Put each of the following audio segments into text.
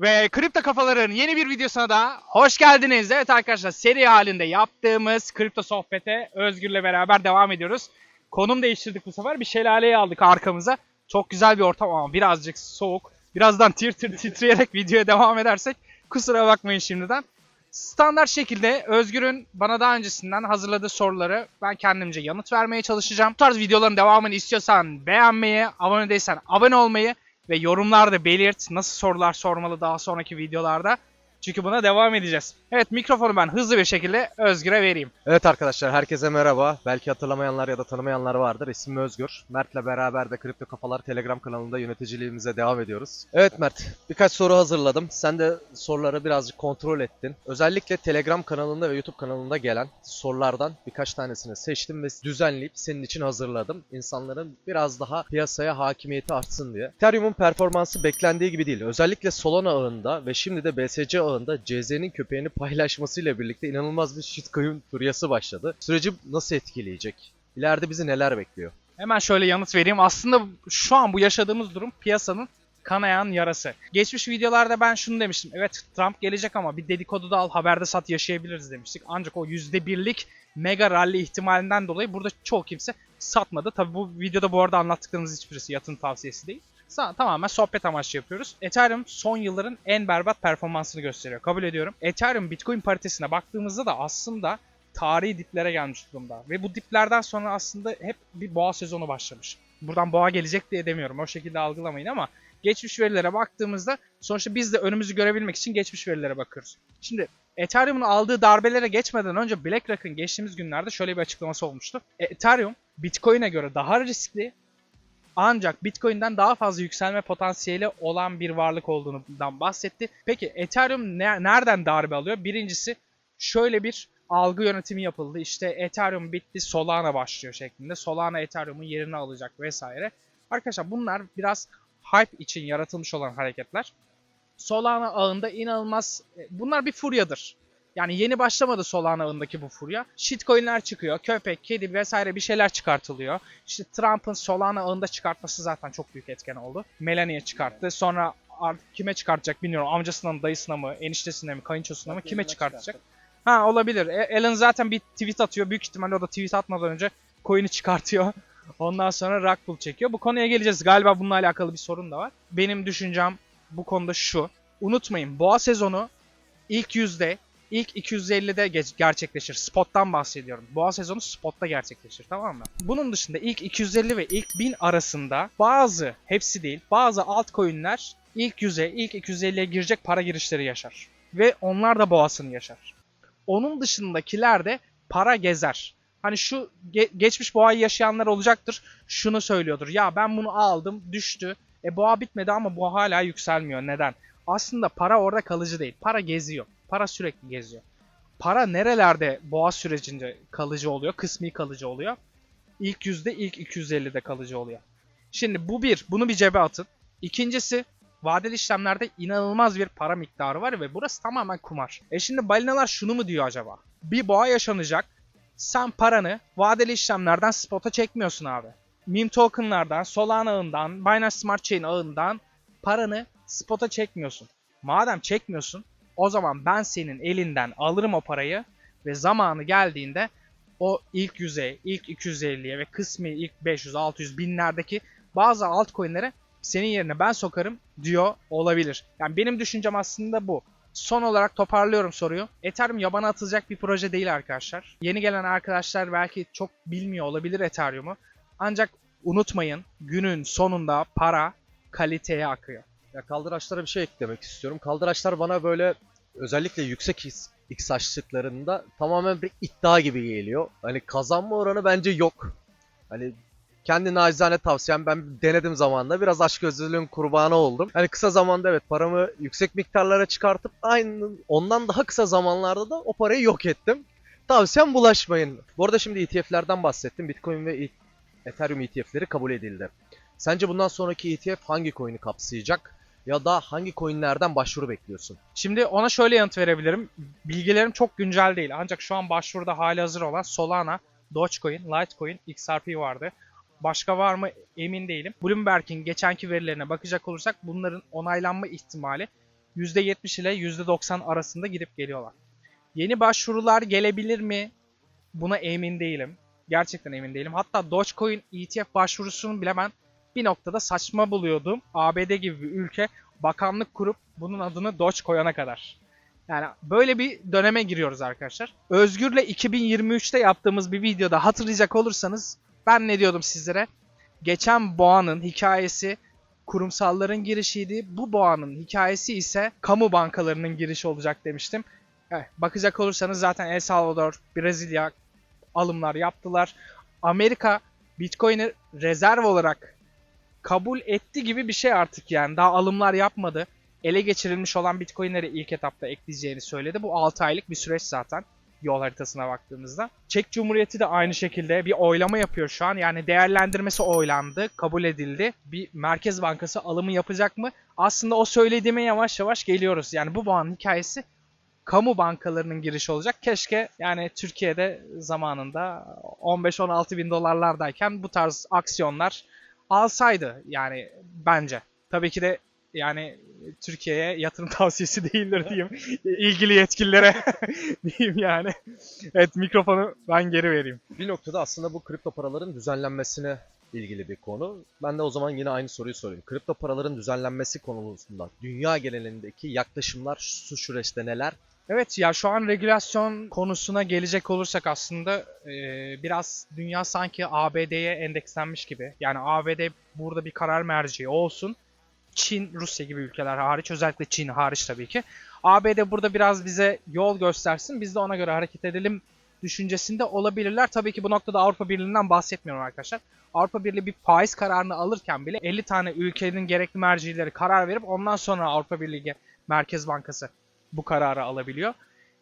Ve Kripto Kafaların yeni bir videosuna da hoş geldiniz. Evet arkadaşlar seri halinde yaptığımız kripto sohbete Özgür'le beraber devam ediyoruz. Konum değiştirdik bu sefer. Bir şelaleyi aldık arkamıza. Çok güzel bir ortam ama birazcık soğuk. Birazdan tir tir titreyerek videoya devam edersek kusura bakmayın şimdiden. Standart şekilde Özgür'ün bana daha öncesinden hazırladığı soruları ben kendimce yanıt vermeye çalışacağım. Bu tarz videoların devamını istiyorsan beğenmeyi, abone değilsen abone olmayı ve yorumlarda belirt nasıl sorular sormalı daha sonraki videolarda. Çünkü buna devam edeceğiz. Evet mikrofonu ben hızlı bir şekilde Özgür'e vereyim. Evet arkadaşlar herkese merhaba. Belki hatırlamayanlar ya da tanımayanlar vardır. İsmim Özgür. Mert'le beraber de Kripto Kafalar Telegram kanalında yöneticiliğimize devam ediyoruz. Evet Mert, birkaç soru hazırladım. Sen de soruları birazcık kontrol ettin. Özellikle Telegram kanalında ve YouTube kanalında gelen sorulardan birkaç tanesini seçtim ve düzenleyip senin için hazırladım. İnsanların biraz daha piyasaya hakimiyeti artsın diye. Ethereum'un performansı beklendiği gibi değil. Özellikle Solana ağında ve şimdi de BSC ağında CZ'nin köpeğini paylaşmasıyla birlikte inanılmaz bir shitcoin furyası başladı. Süreci nasıl etkileyecek? İleride bizi neler bekliyor? Hemen şöyle yanıt vereyim. Aslında şu an bu yaşadığımız durum piyasanın kanayan yarası. Geçmiş videolarda ben şunu demiştim. Evet Trump gelecek ama bir dedikodu da al haberde sat yaşayabiliriz demiştik. Ancak o %1'lik mega rally ihtimalinden dolayı burada çoğu kimse satmadı. Tabi bu videoda bu arada anlattıklarımız hiçbirisi yatırım tavsiyesi değil. Tamamen sohbet amaçlı yapıyoruz. Ethereum son yılların en berbat performansını gösteriyor. Kabul ediyorum. Ethereum Bitcoin paritesine baktığımızda da aslında tarihi diplere gelmiş durumda. Ve bu diplerden sonra aslında hep bir boğa sezonu başlamış. Buradan boğa gelecek diye demiyorum. O şekilde algılamayın ama geçmiş verilere baktığımızda sonuçta biz de önümüzü görebilmek için geçmiş verilere bakıyoruz. Şimdi Ethereum'un aldığı darbelere geçmeden önce BlackRock'ın geçtiğimiz günlerde şöyle bir açıklaması olmuştu. Ethereum Bitcoin'e göre daha riskli ancak Bitcoin'den daha fazla yükselme potansiyeli olan bir varlık olduğundan bahsetti. Peki Ethereum ne- nereden darbe alıyor? Birincisi şöyle bir algı yönetimi yapıldı. İşte Ethereum bitti, Solana başlıyor şeklinde. Solana Ethereum'un yerini alacak vesaire. Arkadaşlar bunlar biraz hype için yaratılmış olan hareketler. Solana ağında inanılmaz e, bunlar bir furyadır. Yani yeni başlamadı Solana ağındaki bu furya. Shitcoin'ler çıkıyor. Köpek, kedi vesaire bir şeyler çıkartılıyor. İşte Trump'ın Solana ağında çıkartması zaten çok büyük etken oldu. Melania çıkarttı. Sonra artık kime çıkartacak bilmiyorum. Amcasına mı, dayısına mı, eniştesine mi, kayınçosuna mı kime çıkartacak? Ha olabilir. E- Alan zaten bir tweet atıyor. Büyük ihtimalle o da tweet atmadan önce coin'i çıkartıyor. Ondan sonra pull çekiyor. Bu konuya geleceğiz. Galiba bununla alakalı bir sorun da var. Benim düşüncem bu konuda şu. Unutmayın boğa sezonu ilk yüzde, ilk 250'de ge- gerçekleşir. Spot'tan bahsediyorum. Boğa sezonu spotta gerçekleşir tamam mı? Bunun dışında ilk 250 ve ilk 1000 arasında bazı, hepsi değil, bazı altcoin'ler ilk 100'e, ilk 250'ye girecek para girişleri yaşar. Ve onlar da boğasını yaşar. Onun dışındakiler de para gezer. Hani şu ge- geçmiş boğayı yaşayanlar olacaktır. Şunu söylüyordur. Ya ben bunu aldım, düştü. E boğa bitmedi ama boğa hala yükselmiyor. Neden? Aslında para orada kalıcı değil. Para geziyor. Para sürekli geziyor. Para nerelerde boğa sürecince kalıcı oluyor? Kısmi kalıcı oluyor. İlk yüzde ilk 250'de kalıcı oluyor. Şimdi bu bir. Bunu bir cebe atın. İkincisi vadeli işlemlerde inanılmaz bir para miktarı var ve burası tamamen kumar. E şimdi balinalar şunu mu diyor acaba? Bir boğa yaşanacak. Sen paranı vadeli işlemlerden spot'a çekmiyorsun abi. Meme tokenlardan, Solana ağından, Binance Smart Chain ağından paranı spot'a çekmiyorsun. Madem çekmiyorsun o zaman ben senin elinden alırım o parayı ve zamanı geldiğinde o ilk 100'e, ilk 250'ye ve kısmi ilk 500, 600 binlerdeki bazı altcoin'lere senin yerine ben sokarım diyor olabilir. Yani benim düşüncem aslında bu. Son olarak toparlıyorum soruyu. Ethereum yabana atılacak bir proje değil arkadaşlar. Yeni gelen arkadaşlar belki çok bilmiyor olabilir Ethereum'u. Ancak unutmayın günün sonunda para kaliteye akıyor. Ya kaldıraçlara bir şey eklemek istiyorum. Kaldıraçlar bana böyle özellikle yüksek X, açtıklarında tamamen bir iddia gibi geliyor. Hani kazanma oranı bence yok. Hani kendi nacizane tavsiyem ben denedim zamanında biraz aşk gözlülüğün kurbanı oldum. Hani kısa zamanda evet paramı yüksek miktarlara çıkartıp aynı ondan daha kısa zamanlarda da o parayı yok ettim. Tavsiyem bulaşmayın. Bu arada şimdi ETF'lerden bahsettim. Bitcoin ve E- Ethereum ETF'leri kabul edildi. Sence bundan sonraki ETF hangi coin'i kapsayacak? Ya da hangi coin'lerden başvuru bekliyorsun? Şimdi ona şöyle yanıt verebilirim. Bilgilerim çok güncel değil. Ancak şu an başvuruda hali hazır olan Solana, Dogecoin, Litecoin, XRP vardı. Başka var mı emin değilim. Bloomberg'in geçenki verilerine bakacak olursak bunların onaylanma ihtimali %70 ile %90 arasında gidip geliyorlar. Yeni başvurular gelebilir mi? Buna emin değilim. Gerçekten emin değilim. Hatta Dogecoin ETF başvurusunu bile ben bir noktada saçma buluyordum. ABD gibi bir ülke bakanlık kurup bunun adını Doge koyana kadar. Yani böyle bir döneme giriyoruz arkadaşlar. Özgür'le 2023'te yaptığımız bir videoda hatırlayacak olursanız ben ne diyordum sizlere? Geçen boğanın hikayesi kurumsalların girişiydi. Bu boğanın hikayesi ise kamu bankalarının girişi olacak demiştim. Evet, bakacak olursanız zaten El Salvador, Brezilya alımlar yaptılar. Amerika Bitcoin'i rezerv olarak kabul etti gibi bir şey artık yani. Daha alımlar yapmadı. Ele geçirilmiş olan Bitcoin'leri ilk etapta ekleyeceğini söyledi. Bu 6 aylık bir süreç zaten yol haritasına baktığımızda. Çek Cumhuriyeti de aynı şekilde bir oylama yapıyor şu an. Yani değerlendirmesi oylandı, kabul edildi. Bir Merkez Bankası alımı yapacak mı? Aslında o söylediğime yavaş yavaş geliyoruz. Yani bu bağın hikayesi kamu bankalarının girişi olacak. Keşke yani Türkiye'de zamanında 15-16 bin dolarlardayken bu tarz aksiyonlar alsaydı yani bence. Tabii ki de yani Türkiye'ye yatırım tavsiyesi değildir diyeyim. ilgili yetkililere diyeyim yani. Evet mikrofonu ben geri vereyim. Bir noktada aslında bu kripto paraların düzenlenmesine ilgili bir konu. Ben de o zaman yine aynı soruyu sorayım. Kripto paraların düzenlenmesi konusunda dünya genelindeki yaklaşımlar şu süreçte neler? Evet ya şu an regülasyon konusuna gelecek olursak aslında e, biraz dünya sanki ABD'ye endekslenmiş gibi. Yani ABD burada bir karar merciği olsun. Çin, Rusya gibi ülkeler hariç özellikle Çin hariç tabii ki. ABD burada biraz bize yol göstersin. Biz de ona göre hareket edelim düşüncesinde olabilirler. Tabii ki bu noktada Avrupa Birliği'nden bahsetmiyorum arkadaşlar. Avrupa Birliği bir faiz kararını alırken bile 50 tane ülkenin gerekli mercileri karar verip ondan sonra Avrupa Birliği Merkez Bankası bu kararı alabiliyor.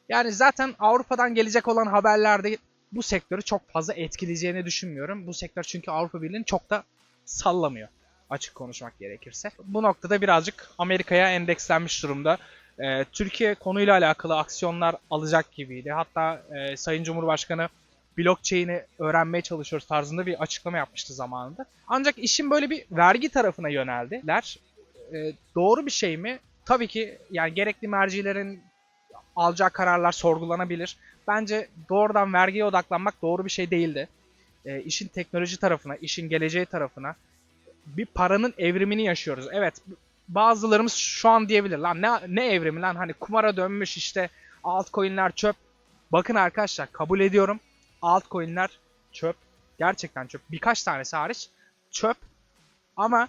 Yani zaten Avrupa'dan gelecek olan haberlerde bu sektörü çok fazla etkileyeceğini düşünmüyorum. Bu sektör çünkü Avrupa Birliği'ni çok da sallamıyor açık konuşmak gerekirse. Bu noktada birazcık Amerika'ya endekslenmiş durumda. Ee, Türkiye konuyla alakalı aksiyonlar alacak gibiydi. Hatta e, Sayın Cumhurbaşkanı blockchain'i öğrenmeye çalışıyoruz tarzında bir açıklama yapmıştı zamanında. Ancak işin böyle bir vergi tarafına yöneldiler. Ee, doğru bir şey mi? Tabii ki yani gerekli mercilerin alacağı kararlar sorgulanabilir. Bence doğrudan vergiye odaklanmak doğru bir şey değildi. E, işin teknoloji tarafına, işin geleceği tarafına bir paranın evrimini yaşıyoruz. Evet bazılarımız şu an diyebilir lan ne, ne evrimi lan hani kumara dönmüş işte altcoin'ler çöp. Bakın arkadaşlar kabul ediyorum altcoin'ler çöp. Gerçekten çöp. Birkaç tanesi hariç çöp. Ama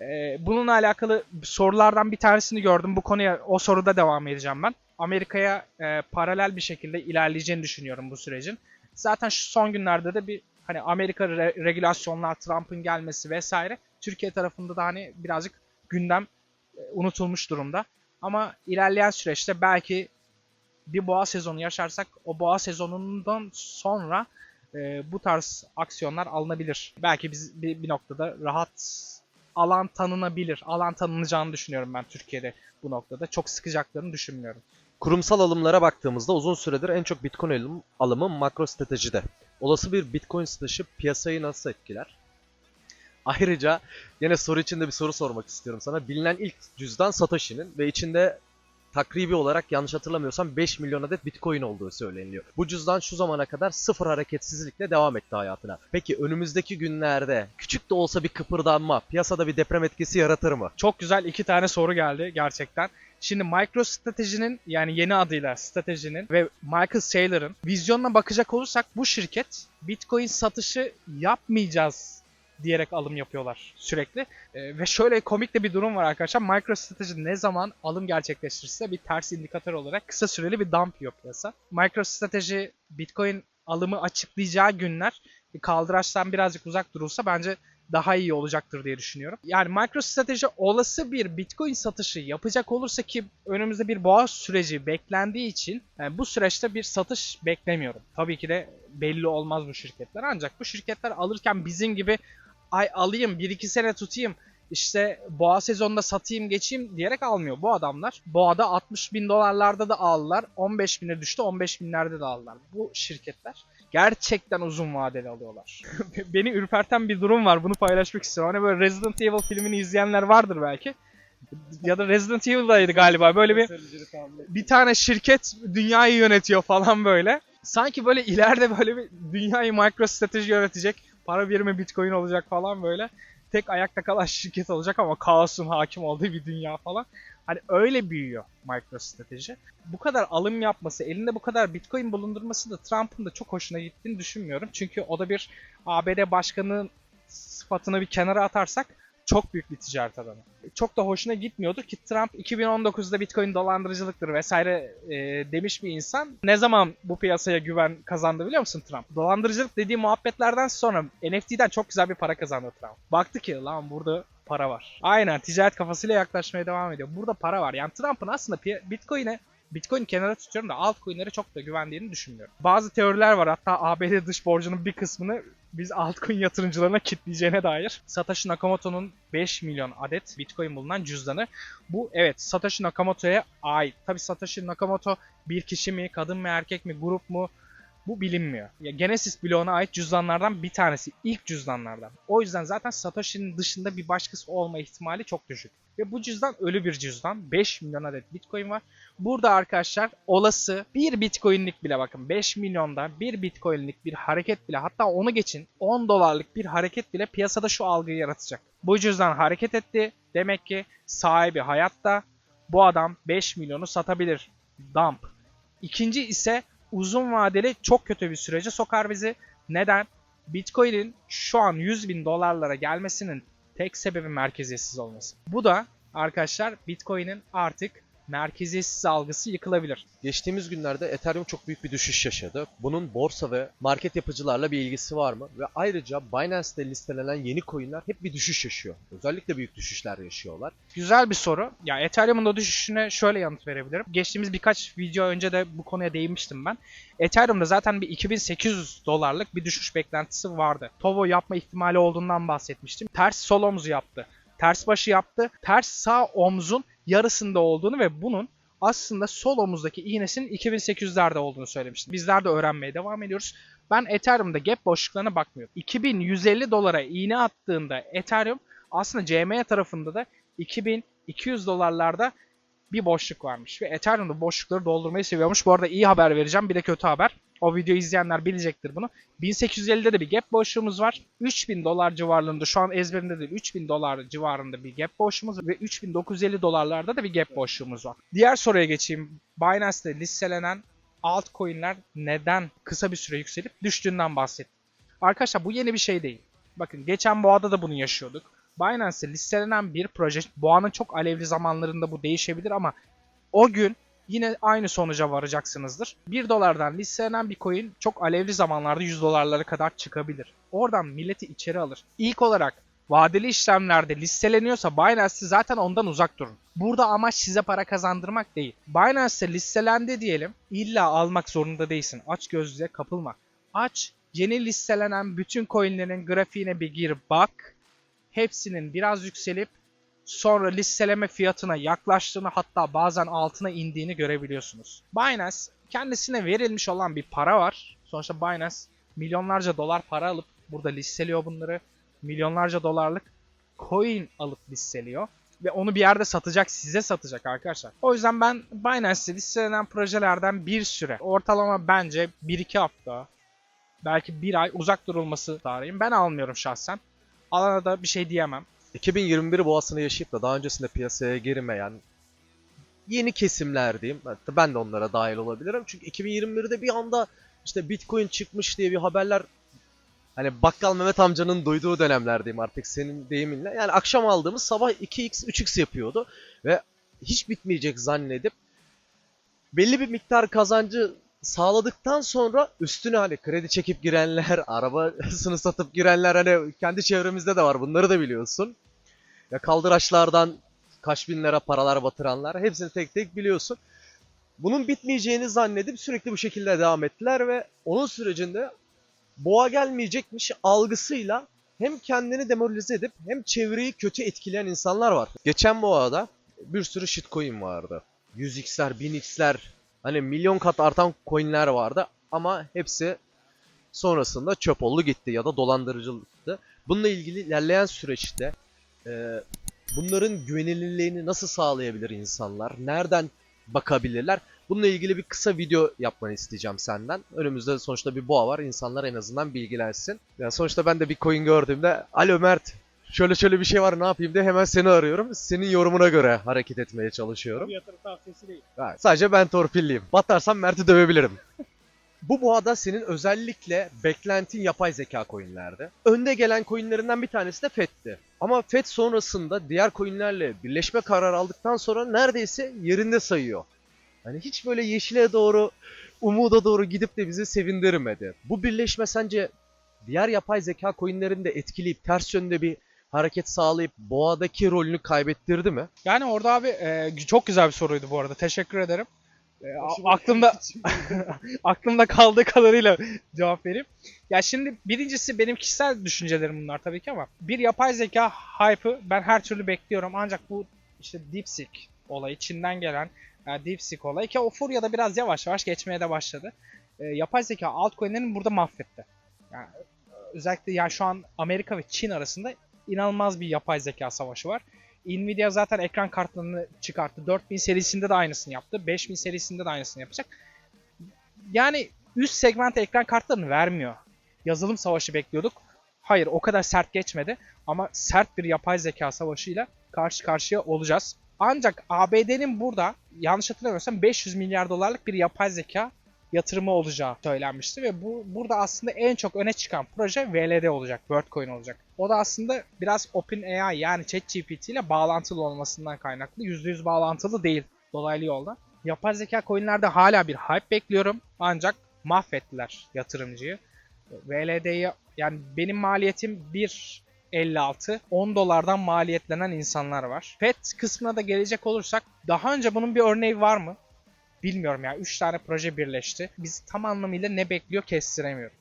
ee, bununla alakalı sorulardan bir tanesini gördüm. Bu konuya o soruda devam edeceğim ben. Amerika'ya e, paralel bir şekilde ilerleyeceğini düşünüyorum bu sürecin. Zaten şu son günlerde de bir hani Amerika re- regülasyonlar, Trump'ın gelmesi vesaire Türkiye tarafında da hani birazcık gündem e, unutulmuş durumda. Ama ilerleyen süreçte belki bir boğa sezonu yaşarsak o boğa sezonundan sonra e, bu tarz aksiyonlar alınabilir. Belki biz bir, bir noktada rahat alan tanınabilir. Alan tanınacağını düşünüyorum ben Türkiye'de bu noktada. Çok sıkacaklarını düşünmüyorum. Kurumsal alımlara baktığımızda uzun süredir en çok Bitcoin alım, alımı makro stratejide. Olası bir Bitcoin satışı piyasayı nasıl etkiler? Ayrıca yine soru içinde bir soru sormak istiyorum sana. Bilinen ilk cüzdan Satoshi'nin ve içinde takribi olarak yanlış hatırlamıyorsam 5 milyon adet Bitcoin olduğu söyleniyor. Bu cüzdan şu zamana kadar sıfır hareketsizlikle devam etti hayatına. Peki önümüzdeki günlerde küçük de olsa bir kıpırdanma, piyasada bir deprem etkisi yaratır mı? Çok güzel iki tane soru geldi gerçekten. Şimdi MicroStrategy'nin yani yeni adıyla stratejinin ve Michael Saylor'ın vizyonuna bakacak olursak bu şirket Bitcoin satışı yapmayacağız diyerek alım yapıyorlar sürekli. Ee, ve şöyle komik de bir durum var arkadaşlar. MicroStrategy ne zaman alım gerçekleştirirse bir ters indikatör olarak kısa süreli bir dump yiyor piyasa. MicroStrategy Bitcoin alımı açıklayacağı günler kaldıraçtan birazcık uzak durulsa bence daha iyi olacaktır diye düşünüyorum. Yani MicroStrategy olası bir Bitcoin satışı yapacak olursa ki önümüzde bir boğa süreci beklendiği için yani bu süreçte bir satış beklemiyorum. Tabii ki de belli olmaz bu şirketler ancak bu şirketler alırken bizim gibi ay alayım 1-2 sene tutayım işte boğa sezonunda satayım geçeyim diyerek almıyor. Bu adamlar boğada 60 bin dolarlarda da aldılar. 15 bine düştü 15 binlerde de aldılar. Bu şirketler gerçekten uzun vadeli alıyorlar. Beni ürperten bir durum var bunu paylaşmak istiyorum. Hani böyle Resident Evil filmini izleyenler vardır belki. ya da Resident Evil'daydı galiba. Böyle bir bir tane şirket dünyayı yönetiyor falan böyle. Sanki böyle ileride böyle bir dünyayı MicroStrateji yönetecek. Para birimi Bitcoin olacak falan böyle. Tek ayakta kalan şirket olacak ama kaosun hakim olduğu bir dünya falan. Hani öyle büyüyor MicroStrateji. Bu kadar alım yapması, elinde bu kadar Bitcoin bulundurması da Trump'ın da çok hoşuna gittiğini düşünmüyorum. Çünkü o da bir ABD başkanı sıfatını bir kenara atarsak çok büyük bir ticaret adamı. Çok da hoşuna gitmiyordu ki Trump 2019'da Bitcoin dolandırıcılıktır vesaire e, demiş bir insan. Ne zaman bu piyasaya güven kazandı biliyor musun Trump? Dolandırıcılık dediği muhabbetlerden sonra NFT'den çok güzel bir para kazandı Trump. Baktı ki lan burada para var. Aynen ticaret kafasıyla yaklaşmaya devam ediyor. Burada para var. Yani Trump'ın aslında Bitcoin'e Bitcoin kenara tutuyorum da altcoin'lere çok da güvendiğini düşünmüyorum. Bazı teoriler var hatta ABD dış borcunun bir kısmını biz altcoin yatırımcılarına kitleyeceğine dair. Satoshi Nakamoto'nun 5 milyon adet Bitcoin bulunan cüzdanı. Bu evet Satoshi Nakamoto'ya ait. Tabi Satoshi Nakamoto bir kişi mi, kadın mı, erkek mi, grup mu bu bilinmiyor. Ya Genesis bloğuna ait cüzdanlardan bir tanesi. ilk cüzdanlardan. O yüzden zaten Satoshi'nin dışında bir başkası olma ihtimali çok düşük. Ve bu cüzdan ölü bir cüzdan. 5 milyon adet Bitcoin var. Burada arkadaşlar olası 1 Bitcoin'lik bile bakın 5 milyonda 1 Bitcoin'lik bir hareket bile hatta onu geçin 10 dolarlık bir hareket bile piyasada şu algıyı yaratacak. Bu cüzdan hareket etti. Demek ki sahibi hayatta. Bu adam 5 milyonu satabilir. Dump. İkinci ise uzun vadeli çok kötü bir sürece sokar bizi. Neden? Bitcoin'in şu an 100 bin dolarlara gelmesinin tek sebebi merkeziyetsiz olması. Bu da arkadaşlar Bitcoin'in artık merkeziyetsiz algısı yıkılabilir. Geçtiğimiz günlerde Ethereum çok büyük bir düşüş yaşadı. Bunun borsa ve market yapıcılarla bir ilgisi var mı? Ve ayrıca Binance'te listelenen yeni coinler hep bir düşüş yaşıyor. Özellikle büyük düşüşler yaşıyorlar. Güzel bir soru. Ya Ethereum'un da düşüşüne şöyle yanıt verebilirim. Geçtiğimiz birkaç video önce de bu konuya değinmiştim ben. Ethereum'da zaten bir 2800 dolarlık bir düşüş beklentisi vardı. Tovo yapma ihtimali olduğundan bahsetmiştim. Ters sol omzu yaptı. Ters başı yaptı. Ters sağ omzun yarısında olduğunu ve bunun aslında sol omuzdaki iğnesinin 2800'lerde olduğunu söylemiştim. Bizler de öğrenmeye devam ediyoruz. Ben Ethereum'da gap boşluklarına bakmıyorum. 2150 dolara iğne attığında Ethereum aslında CME tarafında da 2200 dolarlarda bir boşluk varmış. Ve Ethereum'da boşlukları doldurmayı seviyormuş. Bu arada iyi haber vereceğim. Bir de kötü haber. O videoyu izleyenler bilecektir bunu. 1850'de de bir gap boşluğumuz var. 3000 dolar civarlarında şu an ezberinde değil 3000 dolar civarında bir gap boşluğumuz ve 3950 dolarlarda da bir gap boşluğumuz var. Diğer soruya geçeyim. Binance'te listelenen altcoin'ler neden kısa bir süre yükselip düştüğünden bahsettim. Arkadaşlar bu yeni bir şey değil. Bakın geçen boğada da bunu yaşıyorduk. Binance'te listelenen bir proje, boğanın çok alevli zamanlarında bu değişebilir ama o gün yine aynı sonuca varacaksınızdır. 1 dolardan listelenen bir coin çok alevli zamanlarda 100 dolarlara kadar çıkabilir. Oradan milleti içeri alır. İlk olarak vadeli işlemlerde listeleniyorsa Binance'te zaten ondan uzak durun. Burada amaç size para kazandırmak değil. Binance'te listelendi diyelim. İlla almak zorunda değilsin. Aç gözlüğe kapılma. Aç, yeni listelenen bütün coinlerin grafiğine bir gir bak. Hepsinin biraz yükselip sonra listeleme fiyatına yaklaştığını hatta bazen altına indiğini görebiliyorsunuz. Binance kendisine verilmiş olan bir para var. Sonuçta Binance milyonlarca dolar para alıp burada listeliyor bunları. Milyonlarca dolarlık coin alıp listeliyor. Ve onu bir yerde satacak, size satacak arkadaşlar. O yüzden ben Binance'te listelenen projelerden bir süre, ortalama bence 1-2 hafta, belki bir ay uzak durulması tarihim. Ben almıyorum şahsen. Alana da bir şey diyemem. 2021 boğasını yaşayıp da daha öncesinde piyasaya girmeyen yeni kesimler diyeyim. Ben de onlara dahil olabilirim. Çünkü 2021'de bir anda işte Bitcoin çıkmış diye bir haberler hani bakkal Mehmet amcanın duyduğu dönemlerdeyim artık senin deyiminle. Yani akşam aldığımız sabah 2x 3x yapıyordu ve hiç bitmeyecek zannedip belli bir miktar kazancı sağladıktan sonra üstüne hani kredi çekip girenler, arabasını satıp girenler hani kendi çevremizde de var. Bunları da biliyorsun. Ya kaldıraçlardan kaç bin lira paralar batıranlar hepsini tek tek biliyorsun. Bunun bitmeyeceğini zannedip sürekli bu şekilde devam ettiler ve onun sürecinde boğa gelmeyecekmiş algısıyla hem kendini demoralize edip hem çevreyi kötü etkileyen insanlar var. Geçen boğada bir sürü shitcoin vardı. 100x'ler, 1000x'ler hani milyon kat artan coinler vardı ama hepsi sonrasında çöp oldu gitti ya da dolandırıcılıktı. Bununla ilgili ilerleyen süreçte e, Bunların güvenilirliğini nasıl sağlayabilir insanlar? Nereden bakabilirler? Bununla ilgili bir kısa video yapmanı isteyeceğim senden. Önümüzde sonuçta bir boğa var. İnsanlar en azından bilgilensin. Yani sonuçta ben de bir coin gördüğümde Alo Mert şöyle şöyle bir şey var ne yapayım diye hemen seni arıyorum. Senin yorumuna göre hareket etmeye çalışıyorum. Yatırım tavsiyesi değil. Ha, sadece ben torpilliyim. Batarsam Mert'i dövebilirim. Bu boğada senin özellikle beklentin yapay zeka coinlerde. Önde gelen coinlerinden bir tanesi de FED'ti. Ama FED sonrasında diğer coinlerle birleşme kararı aldıktan sonra neredeyse yerinde sayıyor. Hani hiç böyle yeşile doğru, umuda doğru gidip de bizi sevindirmedi. Bu birleşme sence diğer yapay zeka coinlerini de etkileyip ters yönde bir hareket sağlayıp boğadaki rolünü kaybettirdi mi? Yani orada abi e, çok güzel bir soruydu bu arada. Teşekkür ederim. E, a- aklımda aklımda kaldığı kadarıyla cevap vereyim. Ya şimdi birincisi benim kişisel düşüncelerim bunlar tabii ki ama bir yapay zeka hype'ı ben her türlü bekliyorum. Ancak bu işte DeepSeek olayı, Çin'den gelen e, DeepSeek olayı ki o furya da biraz yavaş yavaş geçmeye de başladı. E, yapay zeka altcoin'lerini burada mahvetti. Yani özellikle yani şu an Amerika ve Çin arasında inanılmaz bir yapay zeka savaşı var. Nvidia zaten ekran kartlarını çıkarttı. 4000 serisinde de aynısını yaptı. 5000 serisinde de aynısını yapacak. Yani üst segment ekran kartlarını vermiyor. Yazılım savaşı bekliyorduk. Hayır o kadar sert geçmedi. Ama sert bir yapay zeka savaşıyla karşı karşıya olacağız. Ancak ABD'nin burada yanlış hatırlamıyorsam 500 milyar dolarlık bir yapay zeka yatırımı olacağı söylenmişti ve bu burada aslında en çok öne çıkan proje VLD olacak, WorldCoin olacak. O da aslında biraz OpenAI yani ChatGPT ile bağlantılı olmasından kaynaklı. %100 bağlantılı değil dolaylı yolda. Yapay zeka coinlerde hala bir hype bekliyorum ancak mahvettiler yatırımcıyı. VLD'yi yani benim maliyetim 1.56 10 dolardan maliyetlenen insanlar var. FED kısmına da gelecek olursak daha önce bunun bir örneği var mı? Bilmiyorum ya. 3 tane proje birleşti. Biz tam anlamıyla ne bekliyor kestiremiyorum.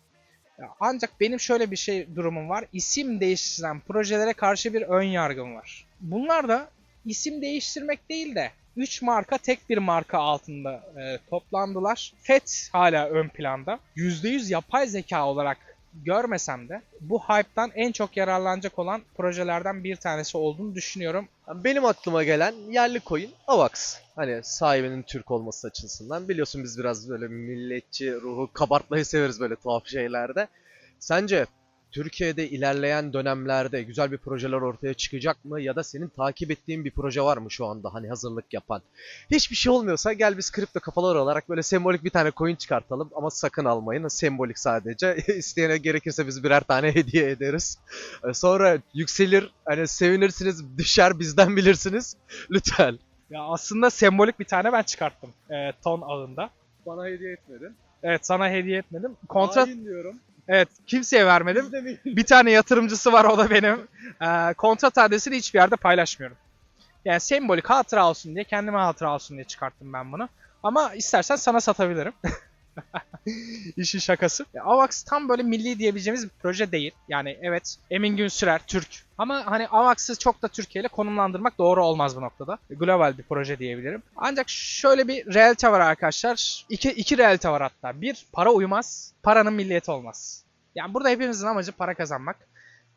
Ancak benim şöyle bir şey durumum var. İsim değiştiren projelere karşı bir ön yargım var. Bunlar da isim değiştirmek değil de 3 marka tek bir marka altında e, toplandılar. FED hala ön planda. %100 yapay zeka olarak görmesem de bu hype'tan en çok yararlanacak olan projelerden bir tanesi olduğunu düşünüyorum. Benim aklıma gelen yerli coin AVAX. Hani sahibinin Türk olması açısından. Biliyorsun biz biraz böyle milletçi ruhu kabartmayı severiz böyle tuhaf şeylerde. Sence Türkiye'de ilerleyen dönemlerde güzel bir projeler ortaya çıkacak mı? Ya da senin takip ettiğin bir proje var mı şu anda hani hazırlık yapan? Hiçbir şey olmuyorsa gel biz kripto kafalar olarak böyle sembolik bir tane coin çıkartalım. Ama sakın almayın. Sembolik sadece. İsteyene gerekirse biz birer tane hediye ederiz. Ee, Sonra yükselir. Hani sevinirsiniz. Düşer bizden bilirsiniz. Lütfen. Ya aslında sembolik bir tane ben çıkarttım e, ton ağında. Bana hediye etmedin. Evet sana hediye etmedim. Kontrat diyorum. Evet kimseye vermedim. Bir tane yatırımcısı var o da benim. Ee, kontrat adresini hiçbir yerde paylaşmıyorum. Yani sembolik hatıra olsun diye kendime hatıra olsun diye çıkarttım ben bunu. Ama istersen sana satabilirim. İşin şakası. Ya, Avax tam böyle milli diyebileceğimiz bir proje değil. Yani evet Emin Günsürer Türk. Ama hani Avax'ı çok da Türkiye ile konumlandırmak doğru olmaz bu noktada. Global bir proje diyebilirim. Ancak şöyle bir realite var arkadaşlar. İki, iki realite var hatta. Bir, para uymaz. Paranın milliyeti olmaz. Yani burada hepimizin amacı para kazanmak.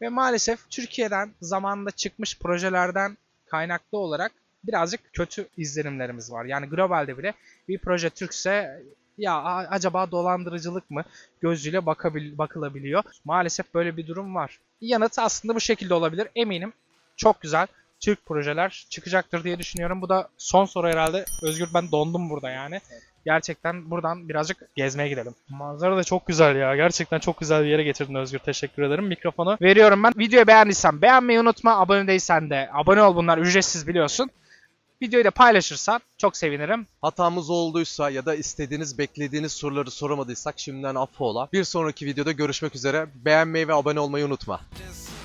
Ve maalesef Türkiye'den zamanında çıkmış projelerden kaynaklı olarak birazcık kötü izlenimlerimiz var. Yani globalde bile bir proje Türkse ya acaba dolandırıcılık mı gözüyle bakabil- bakılabiliyor. Maalesef böyle bir durum var. Yanıt aslında bu şekilde olabilir. Eminim çok güzel Türk projeler çıkacaktır diye düşünüyorum. Bu da son soru herhalde. Özgür ben dondum burada yani. Gerçekten buradan birazcık gezmeye gidelim. Manzara da çok güzel ya. Gerçekten çok güzel bir yere getirdin Özgür. Teşekkür ederim. Mikrofonu veriyorum ben. Videoyu beğendiysen beğenmeyi unutma. Abone değilsen de abone ol bunlar ücretsiz biliyorsun. Videoyu da paylaşırsan çok sevinirim. Hatamız olduysa ya da istediğiniz, beklediğiniz soruları soramadıysak şimdiden affola. Bir sonraki videoda görüşmek üzere. Beğenmeyi ve abone olmayı unutma. Just